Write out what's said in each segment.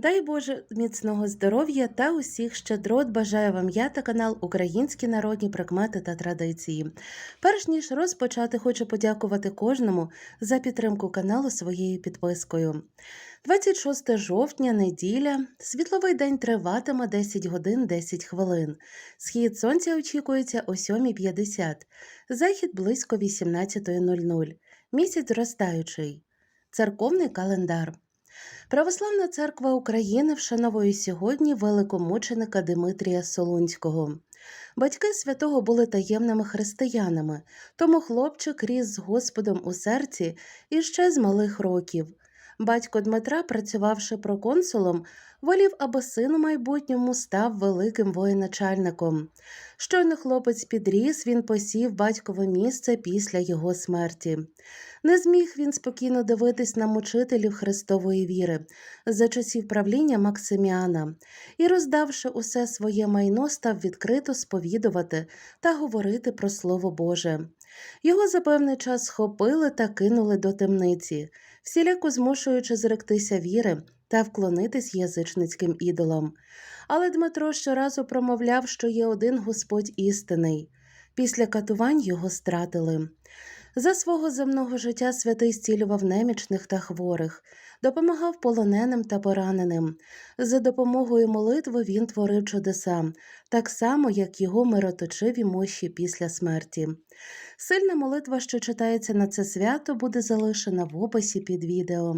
Дай Боже міцного здоров'я та усіх щедрот бажаю вам я та канал Українські народні прикмети та традиції. Перш ніж розпочати, хочу подякувати кожному за підтримку каналу своєю підпискою. 26 жовтня, неділя, світловий день триватиме 10 годин 10 хвилин. Схід сонця очікується о 7.50, захід близько 18.00. Місяць зростаючий. Церковний календар. Православна церква України вшановує сьогодні великомученика Димитрія Солунського. Батьки святого були таємними християнами, тому хлопчик ріс з Господом у серці іще з малих років. Батько Дмитра, працювавши проконсулом, волів, аби син у майбутньому став великим воєначальником. Щойно хлопець підріс, він посів батькове місце після його смерті. Не зміг він спокійно дивитись на мучителів Христової віри за часів правління Максиміана і, роздавши усе своє майно, став відкрито сповідувати та говорити про Слово Боже. Його за певний час схопили та кинули до темниці, всіляко змушуючи зректися віри та вклонитись язичницьким ідолам. Але Дмитро щоразу промовляв, що є один Господь істинний. Після катувань його стратили. За свого земного життя святий зцілював немічних та хворих, допомагав полоненим та пораненим. За допомогою молитви він творив чудеса, так само, як його мироточиві мощі після смерті. Сильна молитва, що читається на це свято, буде залишена в описі під відео.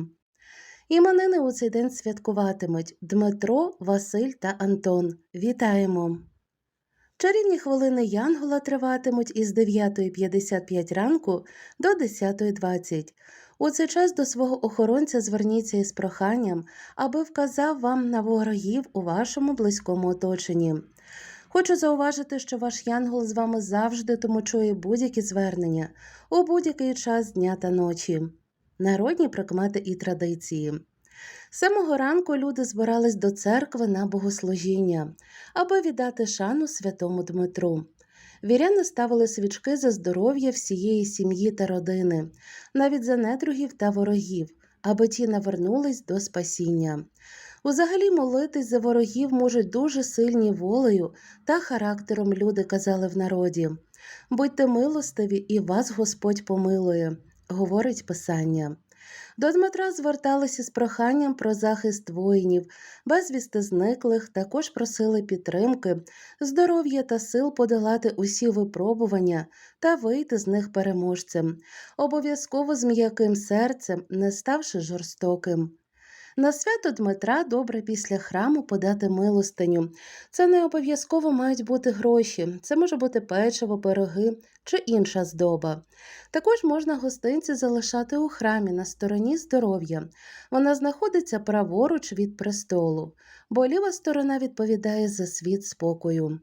Іменини у цей день святкуватимуть Дмитро, Василь та Антон. Вітаємо! Чарівні хвилини Янгола триватимуть із 9.55 ранку до 10.20. У цей час до свого охоронця зверніться із проханням, аби вказав вам на ворогів у вашому близькому оточенні. Хочу зауважити, що ваш янгол з вами завжди тому чує будь-які звернення у будь-який час дня та ночі. Народні прикмети і традиції. Самого ранку люди збирались до церкви на богослужіння, аби віддати шану святому Дмитру. Віряни ставили свічки за здоров'я всієї сім'ї та родини, навіть за недругів та ворогів, аби ті навернулись до спасіння. Узагалі молитись за ворогів можуть дуже сильні волею та характером люди казали в народі. Будьте милостиві, і вас Господь помилує, говорить Писання. До Дмитра зверталися з проханням про захист воїнів, безвісти зниклих, також просили підтримки, здоров'я та сил подолати усі випробування та вийти з них переможцем, обов'язково з м'яким серцем, не ставши жорстоким. На свято Дмитра добре після храму подати милостиню. Це не обов'язково мають бути гроші, це може бути печиво, пироги чи інша здоба. Також можна гостинці залишати у храмі на стороні здоров'я. Вона знаходиться праворуч від престолу, бо ліва сторона відповідає за світ спокою.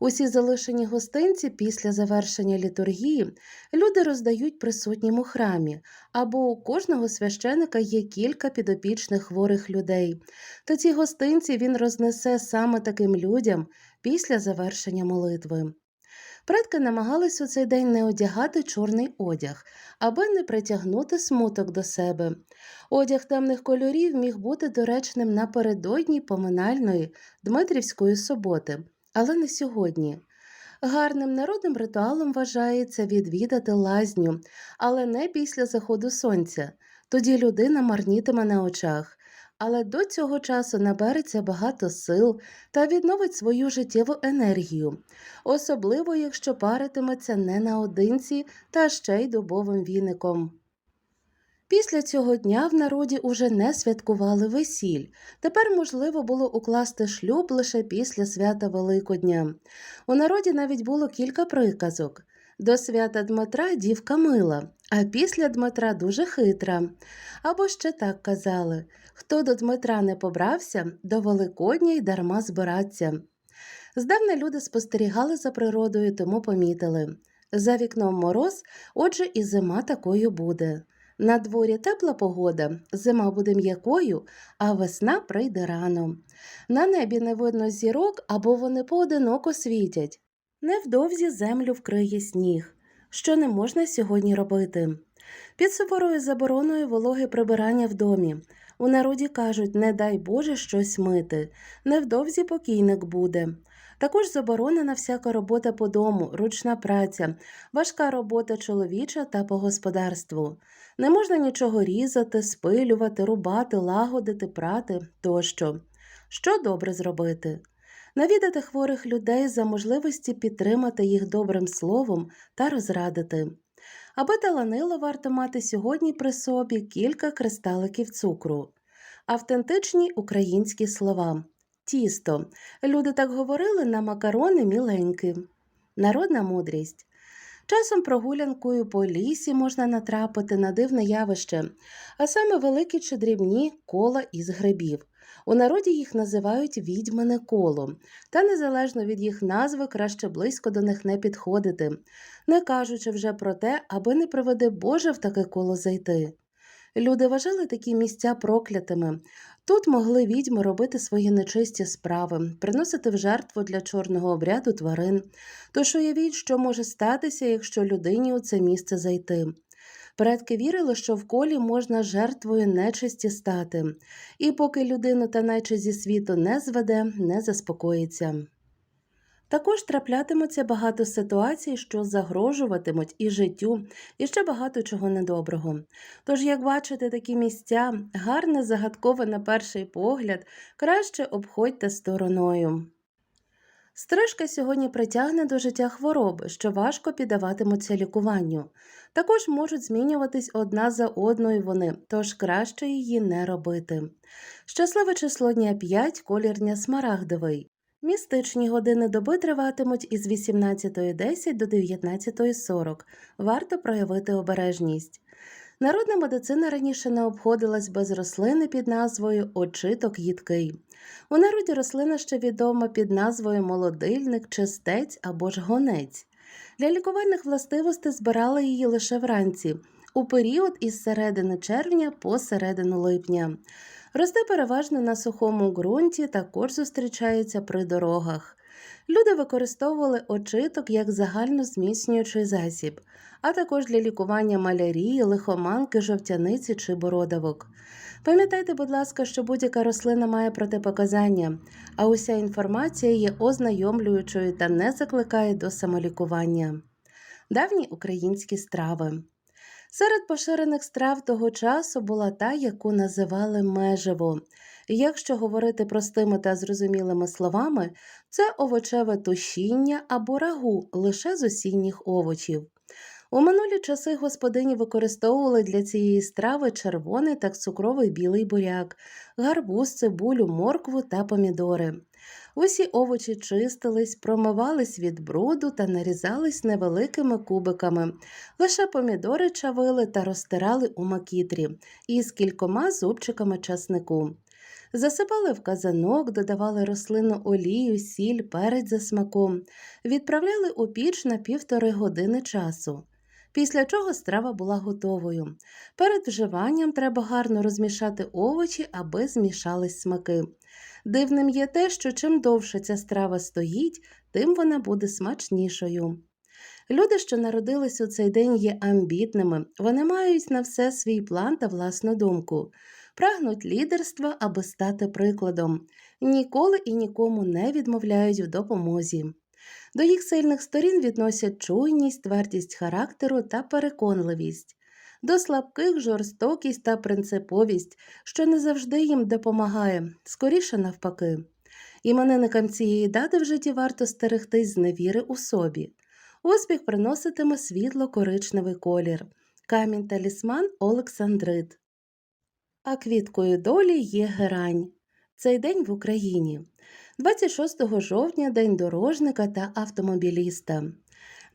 Усі залишені гостинці після завершення літургії люди роздають присутнім у храмі, або у кожного священика є кілька підопічних хворих людей. Та ці гостинці він рознесе саме таким людям після завершення молитви. Предки намагались у цей день не одягати чорний одяг, аби не притягнути смуток до себе. Одяг темних кольорів міг бути доречним напередодні поминальної Дмитрівської суботи, але не сьогодні. Гарним народним ритуалом вважається відвідати лазню, але не після заходу сонця. Тоді людина марнітиме на очах. Але до цього часу набереться багато сил та відновить свою життєву енергію, особливо якщо паритиметься не наодинці та ще й дубовим віником. Після цього дня в народі уже не святкували весіль. Тепер можливо було укласти шлюб лише після свята Великодня. У народі навіть було кілька приказок. До свята Дмитра дівка мила, а після Дмитра дуже хитра. Або ще так казали хто до Дмитра не побрався, до Великодня й дарма збиратися. Здавна люди спостерігали за природою, тому помітили за вікном мороз, отже, і зима такою буде. На дворі тепла погода, зима буде м'якою, а весна прийде рано. На небі не видно зірок або вони поодиноко світять. Невдовзі землю вкриє сніг, що не можна сьогодні робити. Під суворою забороною вологе прибирання в домі. У народі кажуть, не дай Боже щось мити, невдовзі покійник буде. Також заборонена всяка робота по дому, ручна праця, важка робота чоловіча та по господарству. Не можна нічого різати, спилювати, рубати, лагодити, прати тощо. Що добре зробити? Навідати хворих людей за можливості підтримати їх добрим словом та розрадити. Аби таланило, варто мати сьогодні при собі кілька кристаликів цукру. Автентичні українські слова. Тісто. Люди так говорили на макарони міленькі. Народна мудрість. Часом прогулянкою по лісі можна натрапити на дивне явище, а саме великі чи дрібні кола із грибів. У народі їх називають відьмане коло, та незалежно від їх назви краще близько до них не підходити, не кажучи вже про те, аби не приведе Боже в таке коло зайти. Люди вважали такі місця проклятими. Тут могли відьми робити свої нечисті справи, приносити в жертву для чорного обряду тварин. Тож уявіть, що може статися, якщо людині у це місце зайти. Предки вірили, що в колі можна жертвою нечисті стати, і поки людину та нечисть зі світу не зведе, не заспокоїться. Також траплятимуться багато ситуацій, що загрожуватимуть і життю, і ще багато чого недоброго. Тож, як бачите, такі місця, гарне, загадкове на перший погляд, краще обходьте стороною. Стрижка сьогодні притягне до життя хвороби, що важко піддаватимуться лікуванню. Також можуть змінюватись одна за одною вони, тож краще її не робити. Щасливе число дня 5, колір дня смарагдовий. Містичні години доби триватимуть із 18.10 до 19.40. Варто проявити обережність. Народна медицина раніше не обходилась без рослини під назвою очиток їдкий. У народі рослина ще відома під назвою молодильник, чистець або ж гонець. Для лікувальних властивостей збирали її лише вранці, у період із середини червня по середину липня. Росте переважно на сухому ґрунті, також зустрічається при дорогах. Люди використовували очиток як загально зміцнюючий засіб, а також для лікування малярії, лихоманки, жовтяниці чи бородавок. Пам'ятайте, будь ласка, що будь-яка рослина має протипоказання, а уся інформація є ознайомлюючою та не закликає до самолікування. Давні українські страви. Серед поширених страв того часу була та, яку називали межево. Якщо говорити простими та зрозумілими словами, це овочеве тушіння або рагу лише з осінніх овочів. У минулі часи господині використовували для цієї страви червоний та цукровий білий буряк, гарбуз, цибулю, моркву та помідори. Усі овочі чистились, промивались від бруду та нарізались невеликими кубиками. Лише помідори чавили та розтирали у макітрі із кількома зубчиками часнику. Засипали в казанок, додавали рослинну олію, сіль, перець за смаком, відправляли у піч на півтори години часу. Після чого страва була готовою. Перед вживанням треба гарно розмішати овочі, аби змішались смаки. Дивним є те, що чим довше ця страва стоїть, тим вона буде смачнішою. Люди, що народились у цей день, є амбітними, вони мають на все свій план та власну думку, прагнуть лідерства, аби стати прикладом, ніколи і нікому не відмовляють в допомозі. До їх сильних сторін відносять чуйність, твердість характеру та переконливість, до слабких жорстокість та принциповість, що не завжди їм допомагає, скоріше навпаки. Іменинникам цієї дати в житті варто стерегтись з невіри у собі. Успіх приноситиме світло коричневий колір, камінь талісман Олександрит. А квіткою долі є герань. Цей день в Україні. 26 жовтня День дорожника та автомобіліста.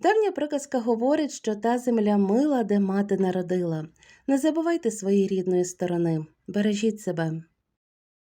Давня приказка говорить, що та земля мила, де мати народила. Не забувайте своєї рідної сторони. Бережіть себе.